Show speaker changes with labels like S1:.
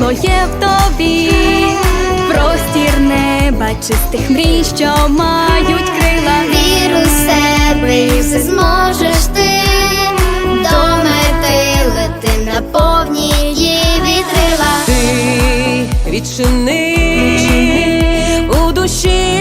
S1: світло є в тобі, простір неба, чистих мрій, що мають крила.
S2: Вір у себе і
S3: все
S2: зможеш ти до
S3: мети
S2: лети на повні її вітрила. Ти відчини у душі.